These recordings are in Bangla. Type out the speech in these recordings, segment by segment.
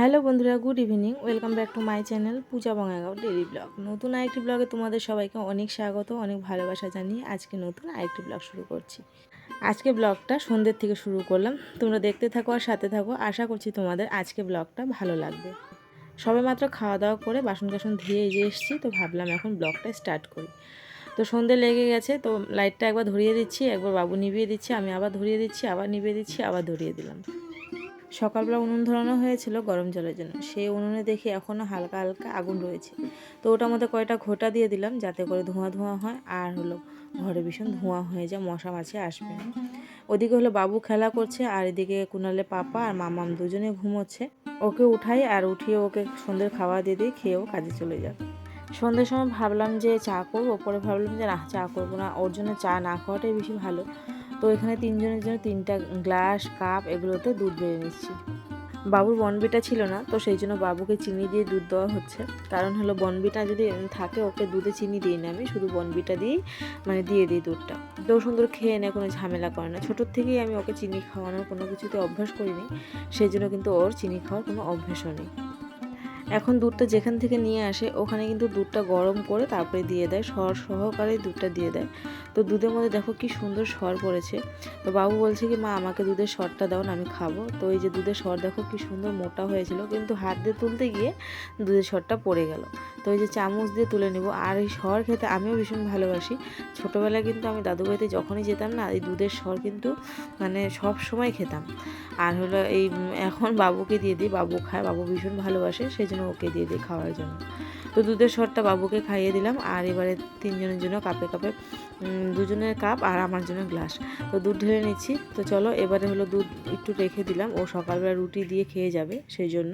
হ্যালো বন্ধুরা, good evening. Welcome back to my channel Puja Bangagaon daily vlog. নতুন আরেকটি ব্লগে তোমাদের সবাইকে অনেক স্বাগত, অনেক ভালোবাসা জানিয়ে আজকে নতুন আরেকটি ব্লগ শুরু করছি। আজকে ব্লগটা সন্ধ্যের থেকে শুরু করলাম। তোমরা দেখতে থাকো আর সাথে থাকো। আশা করছি তোমাদের আজকে ব্লগটা ভালো লাগবে। সবে মাত্র খাওয়া দাওয়া করে বাসন কাসন ধুয়ে এগিয়ে এসেছি, তো ভাবলাম এখন ব্লগটা স্টার্ট করি। তো সন্ধে লেগে গেছে, তো লাইটটা একবার ধরিয়ে দিচ্ছি, একবার বাবু নিভিয়ে দিচ্ছি, আমি আবার ধরিয়ে দিচ্ছি, আবার নিভিয়ে দিচ্ছি, আবার ধরিয়ে দিলাম। সকালবেলা উনুন ধরানো হয়েছিল গরম জলের জন্য। সেই উনুনে দেখি এখনও হালকা হালকা আগুন রয়েছে। তো ওটার মধ্যে কয়টা ঘোটা দিয়ে দিলাম যাতে করে ধোঁয়া ধোঁয়া হয়। আর হলো ঘরে ভীষণ ধোঁয়া হয়ে যায়, মশা মাছি আসবে না। ওদিকে হলো বাবু খেলা করছে, আর এদিকে কুনালে পাপা আর মামাম দুজনে ঘুমোচ্ছে। ওকে উঠাই আর উঠিয়ে ওকে সন্ধ্যের খাওয়া দিয়ে দিই খেয়েও কাজে চলে যাবে সন্ধ্যের সময় ভাবলাম যে চা করব, পরে ভাবলাম যে না, চা করব না। ওর জন্য চা না খাওয়াটাই বেশি ভালো। তো এখানে তিনজনের জন্য তিনটা গ্লাস, কাপ এগুলোতে দুধ বেড়ে নিচ্ছি। বাবুর বনবিটা ছিল না, তো সেই জন্য বাবুকে চিনি দিয়ে দুধ দেওয়া হচ্ছে। কারণ হলো বনবিটা যদি থাকে, ওকে দুধে চিনি দিই না আমি, শুধু বনবিটা দিয়েই মানে দিয়ে দিই দুধটা। তো সুন্দর খেয়ে নেয়, কোনো ঝামেলা করে না। ছোটোর থেকেই আমি ওকে চিনি খাওয়ানোর কোনো কিছুতে অভ্যাস করিনি, সেই জন্য কিন্তু ওর চিনি খাওয়ার কোনো অভ্যাসও নেই। এখন দুধটা যেখান থেকে নিয়ে আসে, ওখানে কিন্তু দুধটা গরম করে তারপরে দিয়ে দেয়। সর সহকারে দুধটা দিয়ে দেয়। তো দুধের মধ্যে দেখো কি সুন্দর সর পড়েছে। তো বাবু বলছে কি, মা, আমাকে দুধের সরটা দাও না, আমি খাব। তো এই যে দুধের সর দেখো কি সুন্দর মোটা হয়েছিল, কিন্তু হাত দিয়ে তুলতে গিয়ে দুধের সরটা পড়ে গেল। তো এই যে চামচ দিয়ে তুলে নেব। আর এই সর খেতে আমিও ভীষণ ভালোবাসি। ছোটোবেলায় কিন্তু আমি দাদু বাড়িতে যখনই যেতাম না, এই দুধের সর কিন্তু মানে সব সময় খেতাম। আর হলো এই এখন বাবুকে দিয়ে দিই। বাবু খায়, বাবু ভীষণ ভালোবাসে সেই জন্য ওকে দিয়ে দিই খাওয়ার জন্য। তো দুধের সরটা বাবুকে খাইয়ে দিলাম। আর এবারে তিনজনের জন্য কাপে কাপে দুজনের কাপ আর আমার জন্য গ্লাস। তো দুধ ঢেলে নিচ্ছি। তো চলো এবারে হলো দুধ একটু রেখে দিলাম। ও সকালবেলা রুটি দিয়ে খেয়ে যাবে সেই জন্য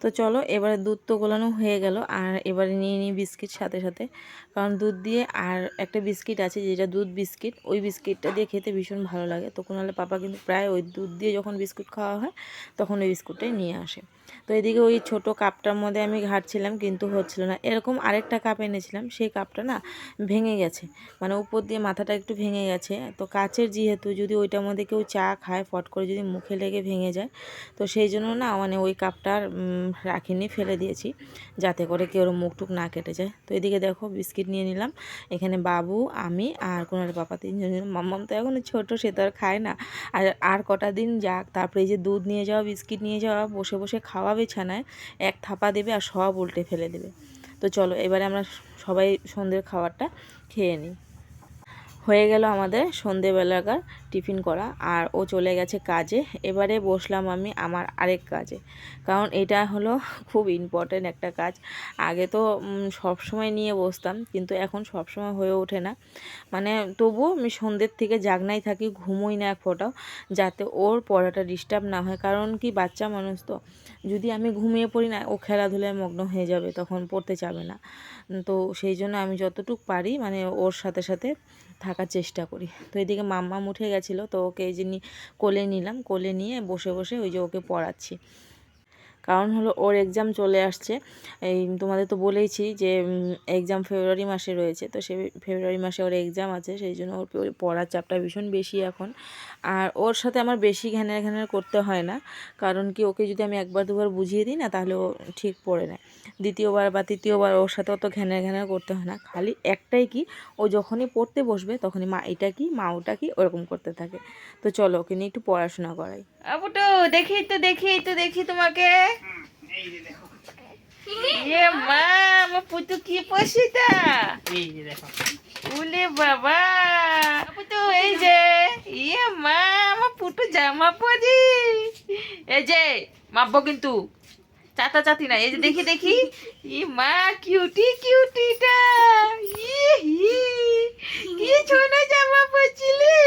তো চলো, এবারে দুধ তো গোলানো হয়ে গেল, আর এবারে নিয়ে নিই বিস্কিট সাথে সাথে। কারণ দুধ দিয়ে আর একটা বিস্কিট আছে, যেটা দুধ বিস্কিট, ওই বিস্কিটটা দিয়ে খেতে ভীষণ ভালো লাগে। তো কোনালে পাপা কিন্তু প্রায় ওই দুধ দিয়ে যখন বিস্কুট খাওয়া হয়, তখন ওই বিস্কুটটাই নিয়ে আসে। তো এদিকে ওই ছোট কাপটার মধ্যে আমি ঘাটছিলাম, কিন্তু হচ্ছিল না। এরকম আরেকটা কাপ এনেছিলাম, সেই কাপটা না ভেঙে গেছে। মানে উপর দিয়ে মাথাটা একটু ভেঙে গেছে। তো কাচের যেহেতু, যদি ওইটার মধ্যে কেউ চা খায়, ফট করে যদি মুখে লেগে ভেঙে যায়, তো সেই জন্য না মানে ওই কাপটার রাখিনি, ফেলে দিয়েছি যাতে করে কেউ মুখ টুক না কেটে যায়। তো এদিকে দেখো বিস্কিট নিয়ে নিলাম। এখানে বাবু, আমি আর কোনার পাপা তিনজন মাম্মাম তো এখন ছোটো, সে তো আর খায় না। আর আর কটা দিন যাক, তারপরে এই যে দুধ নিয়ে যাওয়া, বিস্কিট নিয়ে যাওয়া, বসে বসে খাওয়া বিছানায়, এক থাপা দেবে আর সব উল্টে ফেলে দেবে। তো চলো, এবারে আমরা সবাই সন্ধ্যের খাবারটা খেয়ে নিই। হয়ে গেল আমাদের সন্ধেবেলাকার টিফিন করা আর ও চলে গেছে কাজে। এবারে বসলাম আমি আমার আরেক কাজে। কারণ এটা হলো খুব ইম্পর্টেন্ট একটা কাজ। আগে তো সব সময় নিয়ে বসতাম কিন্তু এখন সব সময় হয়ে ওঠে না। মানে তবুও আমি সন্ধ্যের থেকে জাগনাই থাকি, ঘুমোই না এক ফোটাও, যাতে ওর পড়াটা ডিস্টার্ব না হয়। কারণ কি, বাচ্চা মানুষ তো, যদি আমি ঘুমিয়ে পড়ি না, ও খেলাধুলায় মগ্ন হয়ে যাবে, তখন পড়তে চাবে না। তো সেই জন্য আমি যতটুকু পারি মানে ওর সাথে সাথে থাকার চেষ্টা করি। তো এদিকে মাম্মাম উঠে গেছিল, তো ওকে এই যে কোলে নিলাম, কোলে নিয়ে বসে বসে ওই যে ওকে পড়াচ্ছি। কারণ হলো ওর এক্সাম চলে আসছে। এই তোমাদের তো বলেইছি যে এক্সাম ফেব্রুয়ারি মাসে রয়েছে, তো সে ফেব্রুয়ারি মাসে ওর এক্সাম আছে, সেই জন্য ওর পড়ার চাপটা ভীষণ বেশি এখন। আর ওর সাথে আমার বেশি ঘ্যানের ঘ্যানের করতে হয় না, কারণ কি ওকে যদি আমি একবার দুবার বুঝিয়ে দিই না, তাহলে ও ঠিক পড়ে নেয় দ্বিতীয়বার বা তৃতীয়বার ওর সাথে অত ঘ্যানের ঘ্যানের করতে হয় না। খালি একটাই কি, ও যখনই পড়তে বসবে, তখনই মা এটা কি, মা ওটা কি, ওরকম করতে থাকে। তো চলো ওকে নিয়ে একটু পড়াশোনা করাই। আবুটো, দেখি তো দেখি তো, দেখি তোমাকে। এ মা, আমার পুতু কি দেখো উলে বাবা, পুতু, এই যে ইয়ে মা, আমার পুটু জামা পরি এই যে, মাপবো কিন্তু। চাতা চাতি না এই যে দেখি দেখি। ই মা কিউটি কিউটিটা ইয়ে হি কি ছোট জামা পরছিলি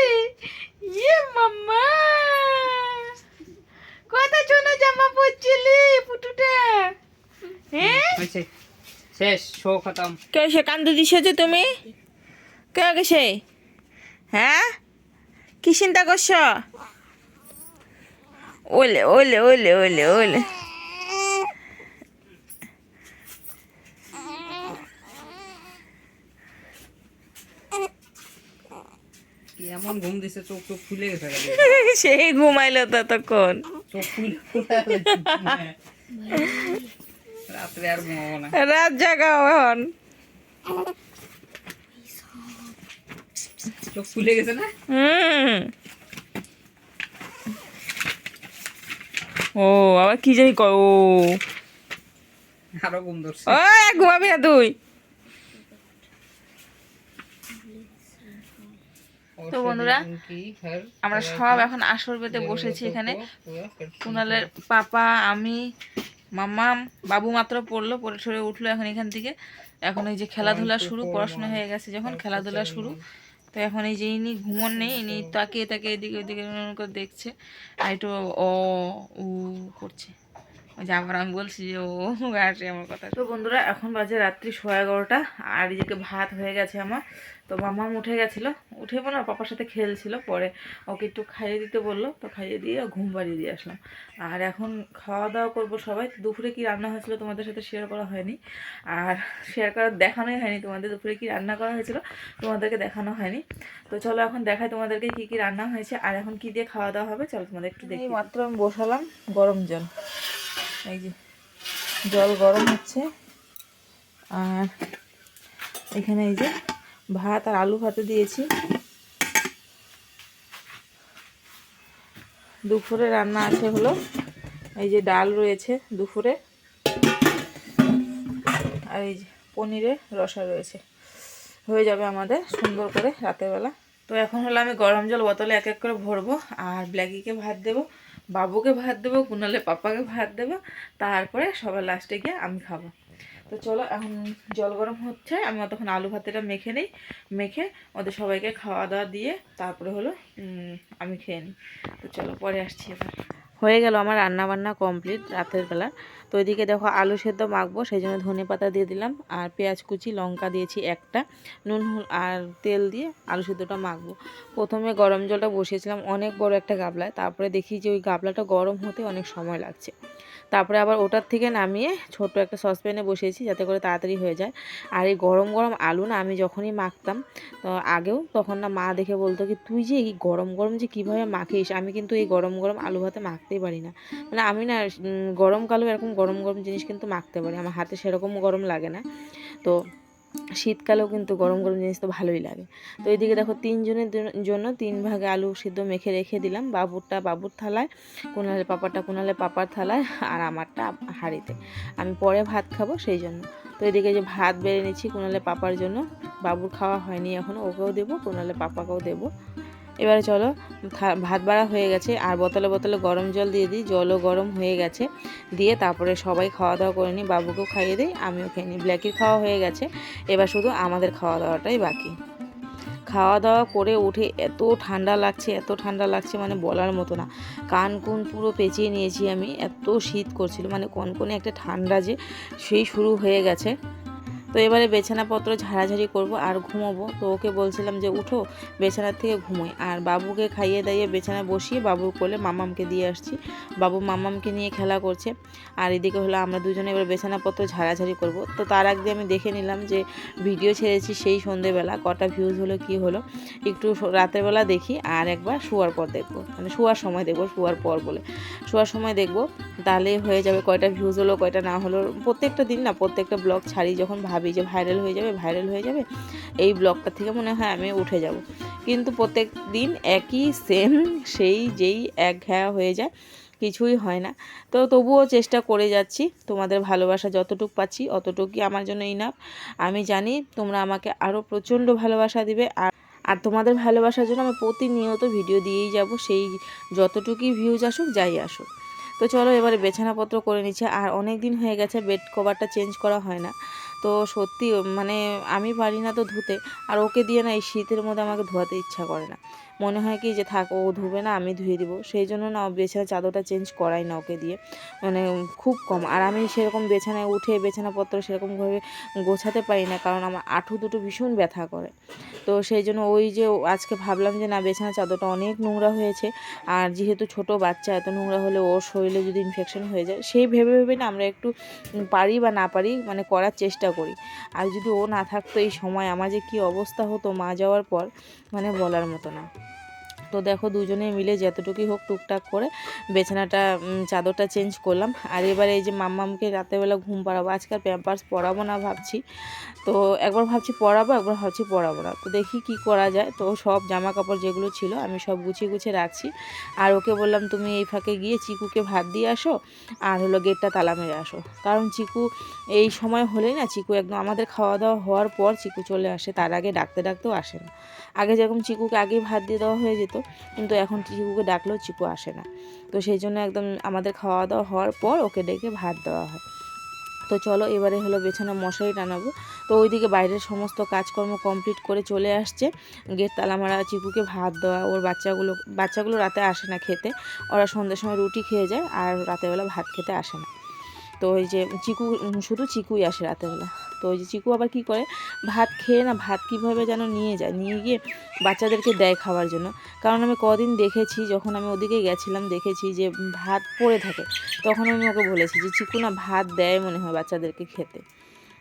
ইয়ে মাম্মা কত ছোট জামা পরছিলি পুটুটা হ্যাঁ হয়েছে শেষ শো খতম। কে সে কান্দে দিছো যে তুমি? কে গেছে হ্যাঁ? কি চিন্তা করছ? ওলে ওলে ওলে ওলে ওলে। এমন ঘুম দিছে চোখ চোখ ফুলে গেছে সেই ঘুমাইলো ততক্ষণ। চোখ ফুলে রাত্রে আর ঘুমাবো না। রাত জাগাও এখন। চোখ ফুলে গেছে না? হুম। ও আবার কি জানি কয় ও। আরও ঘুম ধরছে। ও ঘুমাবি না তুই। তো বন্ধুরা, আমরা সব এখন আসর পেতে বসেছি এখানে। কুনালের পাপা আমি মাম্মাম বাবু মাত্র পড়ল পড়ে সরে উঠল এখন এখান থেকে। এখন এই যে খেলাধুলা শুরু পড়াশোনা হয়ে গেছে যখন খেলাধুলা শুরু। তো এখন এই যে ইনি ঘুমন নেই ইনি তাকিয়ে তাকে এদিকে ওইদিকে করে দেখছে। আর একটু ও উ করছে। যে আবার আমি বলছি যে ও আসে আমার কথা। তো বন্ধুরা এখন বাজে রাত্রি সোয়া এগারোটা আর এদিকে ভাত হয়ে গেছে আমার। তো মামাম উঠে গেছিল। উঠে না পাপার সাথে খেলছিল পরে। ওকে একটু খাইয়ে দিতে বলল, তো খাইয়ে দিয়ে ঘুম পাড়িয়ে দিয়ে আসলাম। আর এখন খাওয়া দাওয়া করব সবাই। দুপুরে কি রান্না হয়েছিল তোমাদের সাথে শেয়ার করা হয়নি। আর শেয়ার করার দেখানোই হয়নি। তোমাদের দুপুরে কি রান্না করা হয়েছিল তোমাদেরকে দেখানো হয়নি। তো চলো এখন দেখাই তোমাদেরকে কি কি রান্না হয়েছে। আর এখন কি দিয়ে খাওয়া দাওয়া হবে চলো তোমাদের একটু দেখি। মাত্র আমি বসালাম গরম জল। এই যে জল গরম হচ্ছে। আর এখানে এই যে ভাত আর আলু ভাতে দিয়েছি। দুপুরে রান্না আছে হলো, এই যে ডাল রয়েছে দুপুরে, আর এই যে পনিরের রসা রয়েছে। হয়ে যাবে আমাদের সুন্দর করে রাতের বেলা। তো এখন হলো আমি গরম জল বোতলে এক এক করে ভরবো, আর ব্ল্যাকিকে ভাত দেবো, বাবুকে ভাত দেবো কুনালে পাপাকে ভাত দেবো, তারপরে সবার লাস্টে গিয়ে আমি খাব। তো চলো, এখন জল গরম হচ্ছে, আমি তখন আলু ভাতেটা মেখে নিই। মেখে ওদের সবাইকে খাওয়া দাওয়া দিয়ে তারপরে হলো আমি খেয়ে নিই। তো চলো, পরে আসছি এবার। হয়ে গেল আমার রান্না বান্না কমপ্লিট রাতের বেলা। তো এদিকে দেখো আলু সেদ্ধ মাখবো, সেই জন্য ধনে পাতা দিয়ে দিলাম আর পেঁয়াজ কুচি, লঙ্কা দিয়েছি একটা, নুন আর তেল দিয়ে আলু সেদ্ধটা মাখবো। প্রথমে গরম জলটা বসিয়েছিলাম, অনেক বড় একটা গাবলায়, তারপরে দেখি যে ওই গাবলাটা গরম হতে অনেক সময় লাগছে। তারপরে আবার ওটার থেকে নামিয়ে ছোট্ট একটা সসপ্যানে বসিয়েছি যাতে করে তাড়াতাড়ি হয়ে যায়। আর এই গরম গরম আলু না আমি যখনই মাখতাম, তো আগেও তখন না মা দেখে বলতো কি, তুই যে এই গরম গরম যে কীভাবে মাখিস? আমি কিন্তু এই গরম গরম আলু ভাতে মাখতেই পারি না। মানে আমি না গরমকালেও এরকম গরম গরম জিনিস কিন্তু মাখতে পারি, আমার হাতে সেরকম গরম লাগে না। তো শীতকালেও কিন্তু গরম গরম জিনিস তো ভালোই লাগে। তো এদিকে দেখো তিনজনের জন্য তিন ভাগে আলু সিদ্ধ মেখে রেখে দিলাম। বাবুরটা বাবুর থালায় কোনালে পাপারটা কোনালে পাপার থালায় আর আমারটা হাঁড়িতে। আমি পরে ভাত খাব সেই জন্য। তো এদিকে যে ভাত বেড়ে নিচ্ছি কোনালে পাপার জন্য। বাবুর খাওয়া হয়নি এখনও ওকেও দেবো কোনালে পাপাকেও দেবো। এবারে চলো ভাত বাড়া হয়ে গেছে, আর বোতলে বোতলে গরম জল দিয়ে দিই, জলও গরম হয়ে গেছে। দিয়ে তারপরে সবাই খাওয়া দাওয়া করে নিই, বাবুকেও খাইয়ে দিই, আমিও খেয়ে নিই। ব্ল্যাকির খাওয়া হয়ে গেছে, এবার শুধু আমাদের খাওয়া দাওয়াটাই বাকি। খাওয়া দাওয়া করে উঠে এত ঠান্ডা লাগছে, এত ঠান্ডা লাগছে মানে বলার মতো না। কান কুন পুরো পেঁচিয়ে নিয়েছি আমি, এত শীত করছিল মানে কনকনে একটা ঠান্ডা যে, সেই শুরু হয়ে গেছে। তো এবারে বিছানাপত্র ঝাড়াঝাড়ি করব আর ঘুমোবো। তো ওকে বলছিলাম যে, উঠো, বিছানার থেকে ঘুমোই। আর বাবুকে খাইয়ে দাইয়ে বিছানায় বসিয়ে বাবুর কোলে মামামকে দিয়ে আসছি। বাবু মামামকে নিয়ে খেলা করছে। আর এদিকে হলো আমরা দুজনে এবার বিছানাপত্র ঝাড়াঝাড়ি করব। তো তার আগে আমি দেখে নিলাম যে, ভিডিও ছেড়েছি সেই সন্ধেবেলা, কটা ভিউজ হলো, কি হলো। একটু স- রাতের বেলা দেখি আর একবার শোয়ার পর দেখব। মানে শোয়ার সময় দেখব, শোয়ার পর বলে। শোয়ার সময় দেখব, তাহলে হয়ে যাবে কয়টা ভিউজ হলো, কয়টা না হলো। প্রত্যেকটা দিন না, প্রত্যেকটা ব্লগ ছাড়ি যখন ভাবি যে ভাইরাল হয়ে যাবে ভাইরাল হয়ে যাবে, এই ব্লগটা থেকে মনে হয় আমি উঠে যাব। কিন্তু প্রত্যেক দিন একই সেম সেই যেই এক ঘেয়া হয়ে যায়, কিছুই হয় না। তো তবুও চেষ্টা করে যাচ্ছি, তোমাদের ভালোবাসা যতটুক পাচ্ছি, অতটুকুই আমার জন্য ইনাফ আমি জানি তোমরা আমাকে আরও প্রচণ্ড ভালোবাসা দিবে, আর আর তোমাদের ভালোবাসার জন্য আমি প্রতিনিয়ত ভিডিও দিয়েই যাব, সেই যতটুকুই ভিউজ আসুক, যাই আসুক। তো চলো এবারে বেছানাপত্র করে নিচ্ছে, আর অনেক দিন হয়ে গেছে বেড কভারটা চেঞ্জ করা হয় না। তো সত্যি মানে আমি পারি না তো ধুতে। আর ওকে দিয়ে না এই শীতের মধ্যে আমাকে ধোয়াতে ইচ্ছা করে না। মনে হয় কি যে, থাক, ও ধুবে না, আমি ধুয়ে দিব। সেই জন্য না, ও বেছানা চাদরটা চেঞ্জ করাই না ওকে দিয়ে। মানে খুব কম। আর আমি সেরকম বেছানায় উঠে বিছানাপত্র সেরকমভাবে গোছাতে পারি না, কারণ আমার আঁঠু দুটো ভীষণ ব্যথা করে। তো সেই জন্য ওই যে আজকে ভাবলাম যে, না বেছানা চাদরটা অনেক নোংরা হয়েছে। আর যেহেতু ছোট বাচ্চা, এত নোংরা হলে ওর শরীরে যদি ইনফেকশন হয়ে যায়, সেই ভেবে ভেবে না আমরা একটু পারি বা না পারি মানে করার চেষ্টা করি। আর যদি ও না থাকতো এই সময়, আমার যে কী অবস্থা হতো মা যাওয়ার পর মানে বলার মতো না। তো দেখো দুজনে মিলে যতটুকুই হোক টুকটাক করে বেছানাটা চাদরটা চেঞ্জ করলাম। আর এবারে এই যে মাম্মামকে রাতেরবেলা ঘুম পাড়াবো। আজকাল প্যাম্পার্স পরাবো না ভাবছি। তো একবার ভাবছি পরাবো একবার ভাবছি পরাবো না। তো দেখি কি করা যায়। তো সব জামা কাপড় যেগুলো ছিল আমি সব গুছিয়ে গুছিয়ে রাখছি। আর ওকে বললাম, তুমি এই ফাঁকে গিয়ে চিকুকে ভাত দিয়ে আসো, আর হলো গেটটা তালা মেরে আসো। কারণ চিকু এই সময় হলেই না, চিকু একদম আমাদের খাওয়া দাওয়া হওয়ার পর চিকু চলে আসে। তার আগে ডাকতে, ডাকতেও আসে না। আগে যেরকম চিকুকে আগেই ভাত দিয়ে দেওয়া হয়ে যেত, কিন্তু এখন চিকুকে ডাকলেও চিকু আসে না। তো সেই জন্য একদম আমাদের খাওয়া দাওয়া হওয়ার পর ওকে ডেকে ভাত দেওয়া হয়। তো চলো এবারে হলো বেছানা মশারি টানাবো। তো ওইদিকে বাইরের সমস্ত কাজকর্ম কমপ্লিট করে চলে আসছে। গেট তালা মারা চিকুকে ভাত দেওয়া, ওর বাচ্চাগুলো বাচ্চাগুলো রাতে আসে না খেতে। ওরা সন্ধ্যের সময় রুটি খেয়ে যায় আর রাতেরবেলা ভাত খেতে আসে না। তো ওই যে চিকু শুধু চিকুই আসে রাতেরবেলা। তো ওই যে চিকু আবার কি করে? ভাত খেয়ে না ভাত কীভাবে যেন নিয়ে যায়, নিয়ে গিয়ে বাচ্চাদেরকে দেয় খাওয়ার জন্য। কারণ আমি কদিন দেখেছি, যখন আমি ওদিকে গেছিলাম, দেখেছি যে ভাত পড়ে থাকে। তখন আমি ওকে বলেছি যে, চিকু না ভাত দেয় মনে হয় বাচ্চাদেরকে খেতে।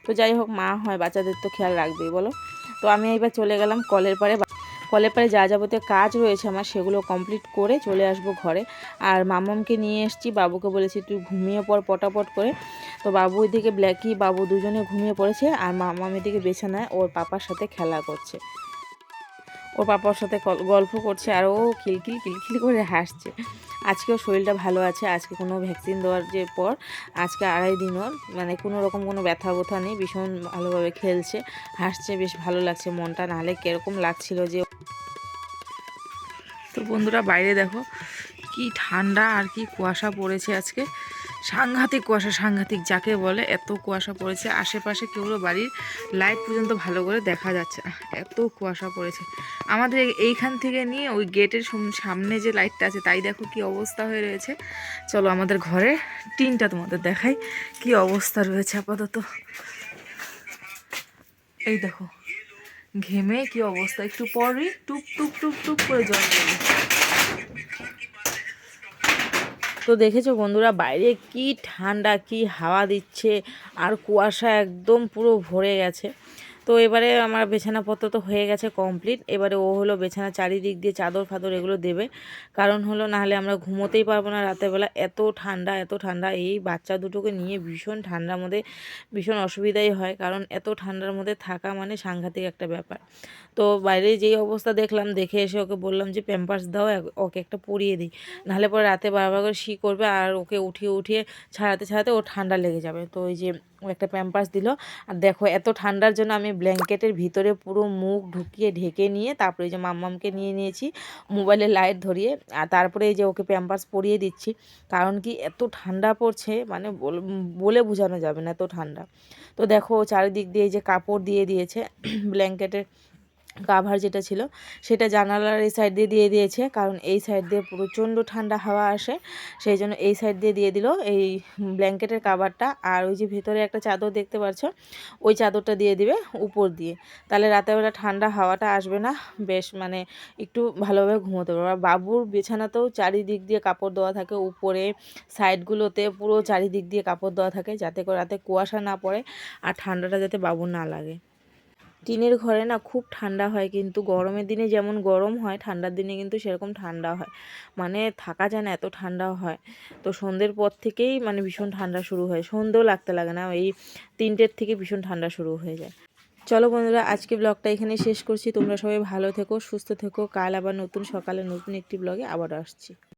তো যাই হোক, মা হয়, বাচ্চাদের তো খেয়াল রাখবেই, বলো? তো আমি এবার চলে গেলাম, কলের পাড়ে বা- পরে যা যাবতীয় কাজ রয়েছে আমার, সেগুলো কমপ্লিট করে চলে আসব ঘরে। আর মামামকে নিয়ে এসেছি, বাবুকে বলেছি তুই ঘুমিয়ে পড় পটাপট করে। তো বাবু এদিকে ব্ল্যাকি, বাবু দুজনে ঘুমিয়ে পড়েছে আর মামাম এদিকে বেছে নেয়, ওর পাপার সাথে খেলা করছে। ওর পাপার সাথে গল্প করছে আর ও খিলখিল খিলখিল করে হাসছে। আজকেও শরীরটা ভালো আছে, আজকে কোনো ভ্যাকসিন দেওয়ার যে পর, আজকে আড়াই দিন ওর মানে কোনো রকম কোনো ব্যথা বোথা নেই, ভীষণ ভালোভাবে খেলছে, হাসছে, বেশ ভালো লাগছে মনটা, নাহলে কীরকম লাগছিল যে তো বন্ধুরা বাইরে দেখো, কি ঠান্ডা আর কি কুয়াশা পড়েছে আজকে। সাংঘাতিক কুয়াশা, সাংঘাতিক যাকে বলে, এত কুয়াশা পড়েছে। আশেপাশে কেউরো বাড়ির লাইট পর্যন্ত ভালো করে দেখা যাচ্ছে না। এত কুয়াশা পড়েছে। আমাদের এইখান থেকে নিয়ে ওই গেটের সামনে যে লাইটটা আছে, তাই দেখো কি অবস্থা হয়ে রয়েছে। চলো আমাদের ঘরে টিনটা তোমাদের দেখাই কি অবস্থা রয়েছে আপাতত। এই দেখো, ঘেমে কি অবস্থা? একটু পরই টুপ টুপ টুপ টুপ করে জল তো দেখেছ বন্ধুরা, বাইরে কি ঠান্ডা, কি হাওয়া দিচ্ছে, আর কুয়াশা একদম পুরো ভরে গেছে। তো এবারে আমার বিছানাপত্র তো হয়ে গেছে কমপ্লিট এবারে ও হলো বিছানা চারিদিক দিয়ে চাদর ফাদর এগুলো দেবে। কারণ হলো নাহলে আমরা ঘুমোতেই পারব না রাতের বেলা এত ঠান্ডা এত ঠান্ডা। এই বাচ্চা দুটোকে নিয়ে ভীষণ ঠান্ডার মধ্যে ভীষণ অসুবিধাই হয়। কারণ এত ঠান্ডার মধ্যে থাকা মানে সাংঘাতিক একটা ব্যাপার। তো বাইরে যেই অবস্থা দেখলাম, দেখে এসে ওকে বললাম যে, প্যাম্পার্স দাও ওকে একটা পরিয়ে দিই। নাহলে পরে রাতে বারবার করে শি করবে আর ওকে উঠিয়ে উঠিয়ে ছাড়াতে ছাড়াতে ও ঠান্ডা লেগে যাবে। তো ওই যে একটা প্যাম্পার্স দিল। আর দেখো, এত ঠান্ডার জন্য আমি ব্ল্যাঙ্কেটের ভিতরে পুরো মুখ ঢুকিয়ে ঢেকে নিয়ে, তারপরে যে মাম্মামকে নিয়ে নিয়েছি মোবাইলে লাইট ধরিয়ে, আর তারপরে এই যে ওকে প্যাম্পার্স পরিয়ে দিচ্ছি। কারণ কি, এত ঠান্ডা পড়ছে মানে বল- বোঝানো যাবে না এত ঠান্ডা। তো দেখো চারিদিক দিয়ে যে কাপড় দিয়ে দিয়েছে ব্ল্যাঙ্কেটের কাভার যেটা ছিল, সেটা জানালার এই সাইড দিয়ে দিয়ে দিয়েছে। কারণ এই সাইড দিয়ে প্রচণ্ড ঠান্ডা হাওয়া আসে, সেই জন্য এই সাইড দিয়ে দিয়ে দিল এই ব্ল্যাঙ্কেটের কাভারটা আর ওই যে ভেতরে একটা চাদর দেখতে পাচ্ছ, ওই চাদরটা দিয়ে দিবে উপর দিয়ে। তাহলে রাতেরবেলা ঠান্ডা হাওয়াটা আসবে না, বেশ মানে একটু ভালোভাবে ঘুমোতে পারবে। আর বাবুর বিছানাতেও চারিদিক দিয়ে কাপড় দেওয়া থাকে, উপরে সাইডগুলোতে পুরো চারিদিক দিয়ে কাপড় দেওয়া থাকে, যাতে করে রাতে কুয়াশা না পড়ে আর ঠান্ডাটা যাতে বাবুর না লাগে। টিনের ঘরে না খুব ঠান্ডা হয় কিন্তু গরমের দিনে যেমন গরম হয়, ঠান্ডার দিনে কিন্তু সেরকম ঠান্ডা হয়। মানে থাকা যায় না, এত ঠান্ডা হয়। তো সন্ধ্যের পর থেকেই মানে ভীষণ ঠান্ডা শুরু হয়। সন্ধ্যেও লাগতে লাগে না, এই তিনটের থেকে ভীষণ ঠান্ডা শুরু হয়ে যায়। চলো বন্ধুরা, আজকে ব্লগটা এখানে শেষ করছি। তোমরা সবাই ভালো থেকো, সুস্থ থেকো। কাল আবার নতুন সকালে নতুন একটি ব্লগে আবার আসছি।